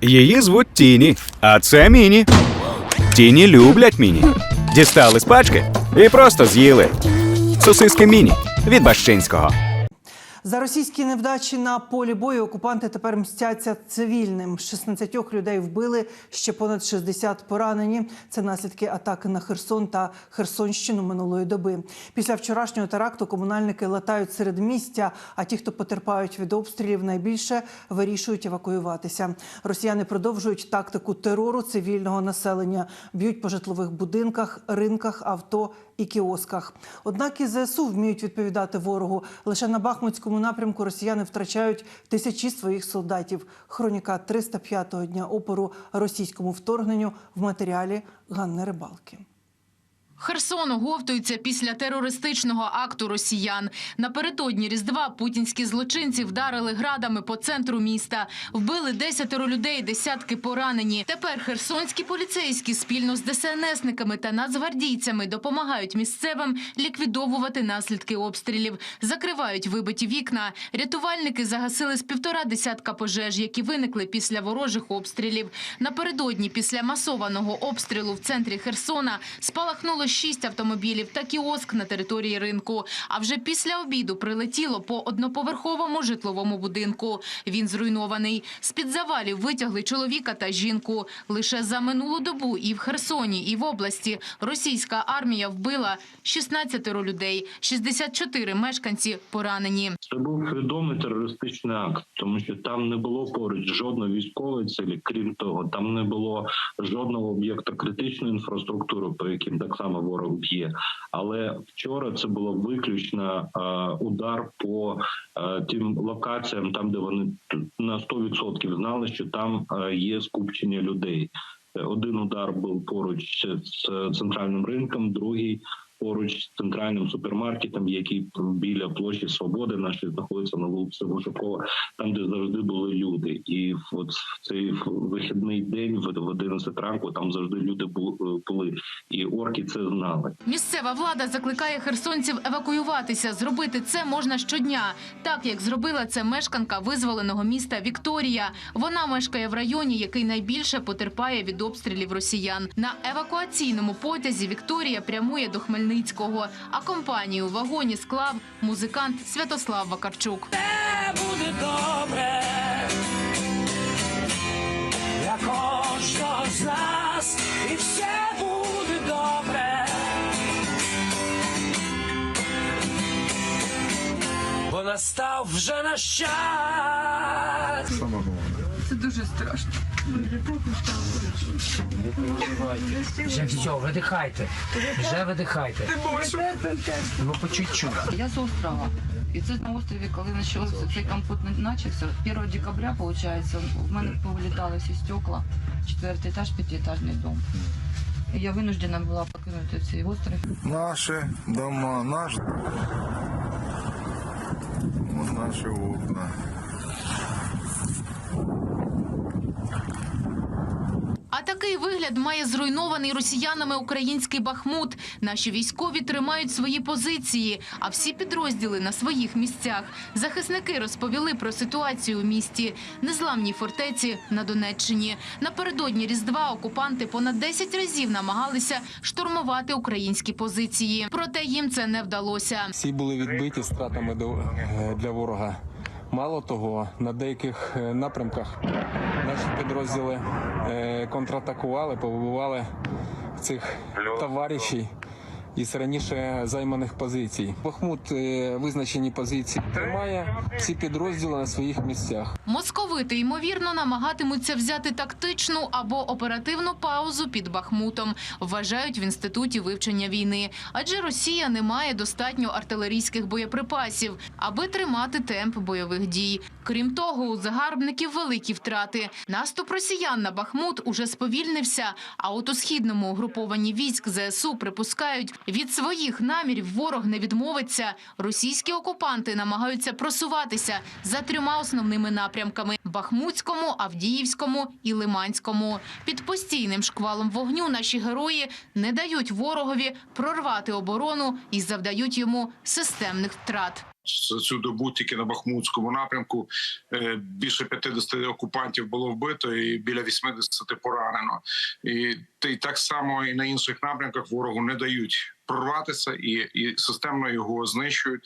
Її звуть Тіні, а це Міні. Тіні люблять Міні. Дістали з пачки і просто з'їли. Сосиски Міні від Бащинського. За російські невдачі на полі бою окупанти тепер мстяться цивільним. 16 людей вбили, ще понад 60 поранені. Це наслідки атаки на Херсон та Херсонщину минулої доби. Після вчорашнього теракту комунальники латають серед містя, а ті, хто потерпають від обстрілів, найбільше вирішують евакуюватися. Росіяни продовжують тактику терору цивільного населення, б'ють по житлових будинках, ринках, авто і кіосках. Однак і ЗСУ вміють відповідати ворогу. Лише на Бахмутському напрямку росіяни втрачають тисячі своїх солдатів. Хроніка 305-го дня опору російському вторгненню в матеріалі Ганни Рибалки. Херсон оговтується після терористичного акту росіян. Напередодні Різдва путінські злочинці вдарили градами по центру міста. Вбили десятеро людей, десятки поранені. Тепер херсонські поліцейські спільно з ДСНСниками та нацгвардійцями допомагають місцевим ліквідовувати наслідки обстрілів. Закривають вибиті вікна. Рятувальники загасили з півтора десятка пожеж, які виникли після ворожих обстрілів. Напередодні після масованого обстрілу в центрі Херсона спалахнуло шість автомобілів та кіоск на території ринку. А вже після обіду прилетіло по одноповерховому житловому будинку. Він зруйнований. З-під завалів витягли чоловіка та жінку. Лише за минулу добу і в Херсоні, і в області російська армія вбила 16 людей, 64 мешканці поранені. Це був відомий терористичний акт, тому що там не було поруч жодної військової цілі. Крім того, там не було жодного об'єкта критичної інфраструктури, по яким так само ворог б'є. Але вчора це було виключно удар по тим локаціям, там де вони на 100% знали, що там є скупчення людей. Е, Один удар був поруч з центральним ринком, другий поруч з центральним супермаркетом, який біля площі Свободи наші знаходиться на вулиці Гушакова, там де завжди були люди. І от в цей вихідний день в в 11 ранку там завжди люди були, і орки це знали. Місцева влада закликає херсонців евакуюватися. Зробити це можна щодня, так як зробила це мешканка визволеного міста Вікторія. Вона мешкає в районі, який найбільше потерпає від обстрілів росіян. На евакуаційному потязі Вікторія прямує до Хмельницького. А компанію у вагоні склав музикант Святослав Вакарчук. буде добре для кожного з нас, і все буде добре. Бо настав вже наш час. Вже все, видихайте. Вже видихайте. Ну, по чуть-чуть. Я з острова. І це на острові, коли почався цей компот почався, 1 декабря, виходить, в мене повилітали всі стекла, четвертий етаж, п'ятиэтажний дом. І я винуждена була покинути цей острів. Наши дома, наш наши окна. А такий вигляд має зруйнований росіянами український Бахмут. Наші військові тримають свої позиції, а всі підрозділи на своїх місцях. Захисники розповіли про ситуацію у місті, незламній фортеці на Донеччині. Напередодні Різдва окупанти понад 10 разів намагалися штурмувати українські позиції. Проте їм це не вдалося. Всі були відбиті стратами е, для ворога. Мало того, на деяких е, напрямках наші підрозділи е, контратакували, побували цих товаришів із раніше займаних позицій. Бахмут е, визначені позиції тримає всі підрозділи на своїх місцях. Московити, ймовірно, намагатимуться взяти тактичну або оперативну паузу під Бахмутом, вважають в інституті вивчення війни. Адже Росія не має достатньо артилерійських боєприпасів, аби тримати темп бойових дій. Крім того, у загарбників великі втрати. Наступ росіян на Бахмут уже сповільнився. А от у східному угрупованні військ ЗСУ припускають, від своїх намірів ворог не відмовиться. Російські окупанти намагаються просуватися за трьома основними напрямками: Бахмутському, Авдіївському і Лиманському. Під постійним шквалом вогню наші герої не дають ворогові прорвати оборону і завдають йому системних втрат. цю добу тільки на Бахмутському напрямку е, більше 50 окупантів було вбито і біля 80 поранено. І, так само і на інших напрямках ворогу не дають прорватися і, і системно його знищують.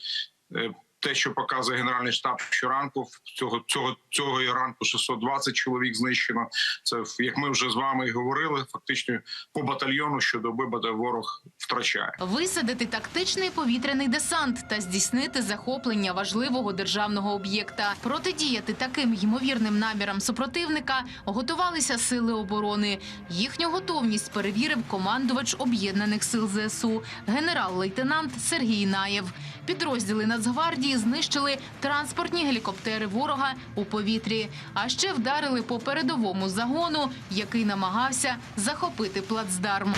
Те, що показує генеральний штаб щоранку, цього цього цього і ранку 620 чоловік знищено. Це як ми вже з вами і говорили. Фактично по батальйону щодоби бада- ворог втрачає. Висадити тактичний повітряний десант та здійснити захоплення важливого державного об'єкта. Протидіяти таким ймовірним намірам супротивника готувалися сили оборони. Їхню готовність перевірив командувач об'єднаних сил ЗСУ, генерал-лейтенант Сергій Наєв. Підрозділи Нацгвардії знищили транспортні гелікоптери ворога у повітрі, а ще вдарили по передовому загону, який намагався захопити плацдарм.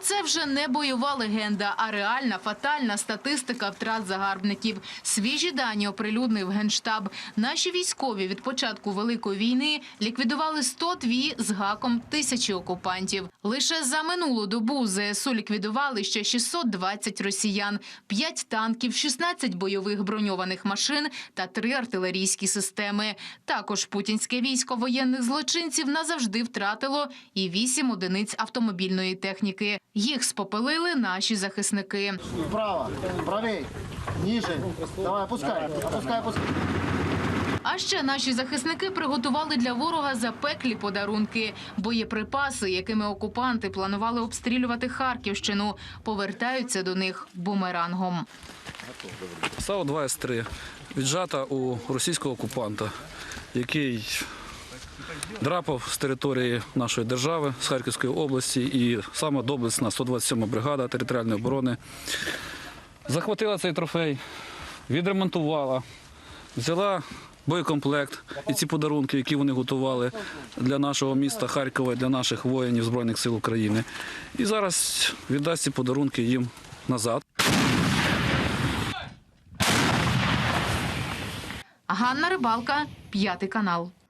Це вже не бойова легенда, а реальна фатальна статистика втрат загарбників. Свіжі дані оприлюднив генштаб. Наші військові від початку великої війни ліквідували 102 з гаком тисячі окупантів. Лише за минулу добу ЗСУ ліквідували ще 620 росіян, 5 танків, 16 бойових броньованих машин та 3 артилерійські системи. Також путінське військо воєнних злочинців назавжди втратило і 8 одиниць автомобільної техніки. Їх спопелили наші захисники. Вправо, правей, ниже. Давай, опускай, опускай, опускай. А ще наші захисники приготували для ворога запеклі подарунки. Боєприпаси, якими окупанти планували обстрілювати Харківщину, повертаються до них бумерангом. САУ 2 С3 віджата у російського окупанта, який драпав з території нашої держави, з Харківської області, і саме доблесна 127 бригада територіальної оборони захватила цей трофей, відремонтувала, взяла боєкомплект і ці подарунки, які вони готували для нашого міста Харкова, для наших воїнів Збройних сил України. І зараз віддасть ці подарунки їм назад. Ганна Рибалка, п'ятий канал.